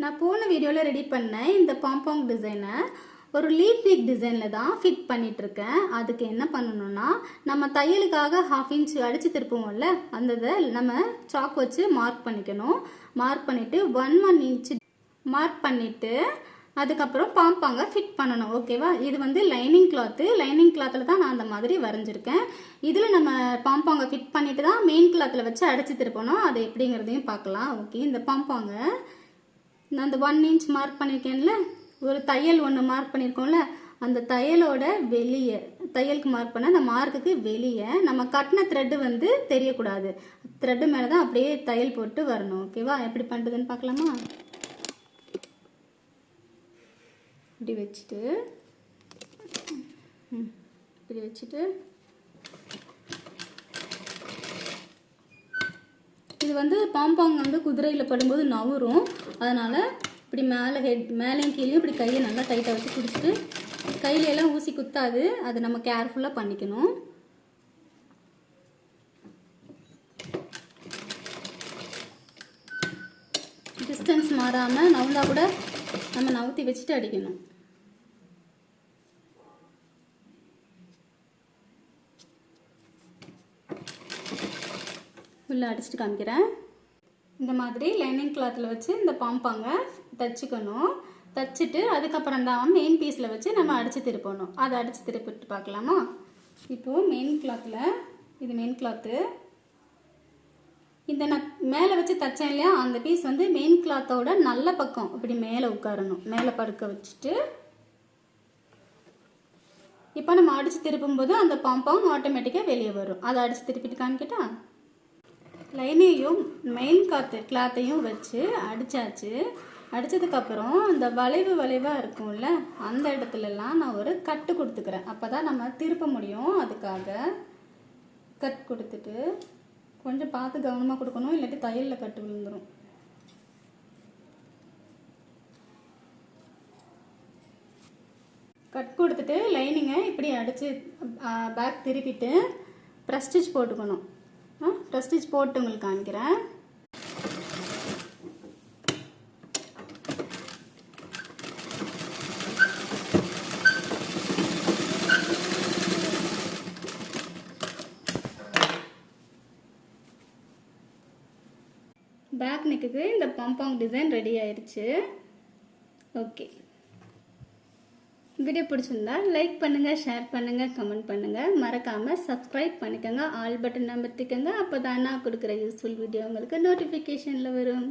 நான் போன வீடியோவில் ரெடி பண்ணேன் இந்த பாம்பாங் டிசைனை ஒரு லீப் வீக் டிசைனில் தான் ஃபிட் பண்ணிகிட்ருக்கேன் அதுக்கு என்ன பண்ணணும்னா நம்ம தையலுக்காக ஹாஃப் இன்ச் அடித்து திருப்புவோம்ல அந்த இதை நம்ம சாக் வச்சு மார்க் பண்ணிக்கணும். மார்க் பண்ணிவிட்டு ஒன் ஒன் இன்ச் மார்க் பண்ணிவிட்டு அதுக்கப்புறம் பாம்பாங்க ஃபிட் பண்ணணும் ஓகேவா இது வந்து லைனிங் கிளாத்து லைனிங் கிளாத்தில் தான் நான் அந்த மாதிரி வரைஞ்சிருக்கேன். இதில் நம்ம பாம்பாங்க ஃபிட் பண்ணிவிட்டு தான் மெயின் கிளாத்தில் வச்சு அடித்து திருப்பணும். அது எப்படிங்கிறதையும் பார்க்கலாம். ஓகே இந்த பாம்பாங்க நான் அந்த ஒன் இன்ச் மார்க் பண்ணியிருக்கேன்ல ஒரு தையல் ஒன்று மார்க் பண்ணியிருக்கோம்ல அந்த தையலோட வெளியே தையலுக்கு மார்க் பண்ண அந்த மார்க்குக்கு வெளியே நம்ம கட்டின த்ரெட்டு வந்து தெரியக்கூடாது. த்ரெட்டு மேலே தான் அப்படியே தையல் போட்டு வரணும். ஓகேவா எப்படி பண்ணுறதுன்னு பார்க்கலாமா? இப்படி வச்சுட்டு ம், இப்படி வச்சுட்டு இது வந்து பாம்பாங் வந்து குதிரையில் படும்போது நவரும். அதனால் இப்படி மேலே ஹெட் மேலேயும் கீழேயும் இப்படி கையை நல்லா டைட்டாக வச்சு பிடிச்சிட்டு கையில எல்லாம் ஊசி குத்தாது. அதை நம்ம கேர்ஃபுல்லாக பண்ணிக்கணும். டிஸ்டன்ஸ் மாறாமல் நவுந்தா கூட நம்ம நவுத்தி வச்சுட்டு அடிக்கணும். ஃபுல்லாக அடிச்சுட்டு காமிக்கிறேன். இந்த மாதிரி லைனிங் கிளாத்தில் வச்சு இந்த பாம்பாங்க தைச்சிக்கணும். தச்சுட்டு அதுக்கப்புறம் தான் மெயின் பீஸில் வச்சு நம்ம அடித்து திருப்பணும். அதை அடித்து திருப்பிட்டு பார்க்கலாமா? இப்போது மெயின் கிளாத்தில் இது மெயின் கிளாத்து இந்த நான் மேலே வச்சு தைச்சேன் இல்லையா? அந்த பீஸ் வந்து மெயின் கிளாத்தோட நல்ல பக்கம். இப்படி மேலே உட்காரணும். மேலே படுக்க வச்சுட்டு. இப்போ நம்ம அடித்து திருப்பும்போது அந்த பாம்பாங் ஆட்டோமேட்டிக்காக வெளியே வரும். அதை அடித்து திருப்பிட்டு காமிக்கிட்டா? லைனையும் மெயின் காத்து கிளாத்தையும் வச்சு அடித்தாச்சு அடித்ததுக்கப்புறம் அந்த வளைவு வளைவாக இருக்கும்ல அந்த இடத்துலலாம் நான் ஒரு கட்டு கொடுத்துக்கிறேன். அப்போ தான் நம்ம திருப்ப முடியும் அதுக்காக. கட் கொடுத்துட்டு கொஞ்சம் பார்த்து கவனமாக கொடுக்கணும் இல்லாட்டி தையலில் கட்டு விழுந்துடும் கட் கொடுத்துட்டு லைனிங்கை இப்படி அடித்து பேக் திருப்பிட்டு ப்ரெஸ்டிச் போட்டுக்கணும். ப்ரெஸ்டிச் போட்டு உங்களுக்கு காமிக்கிறேன். பேக் நெக்குக்கு இந்த பம்பாங் டிசைன் ரெடி ஆயிடுச்சு ஓகே வீடியோ பிடிச்சிருந்தா லைக் பண்ணுங்கள் ஷேர் பண்ணுங்கள் கமெண்ட் பண்ணுங்கள் மறக்காமல் சப்ஸ்கிரைப் பண்ணிக்கோங்க. ஆல் பட்டன் அமர்த்திக்கோங்க அப்போ தான் நான் கொடுக்குற யூஸ்ஃபுல் வீடியோ உங்களுக்கு நோட்டிஃபிகேஷனில் வரும்.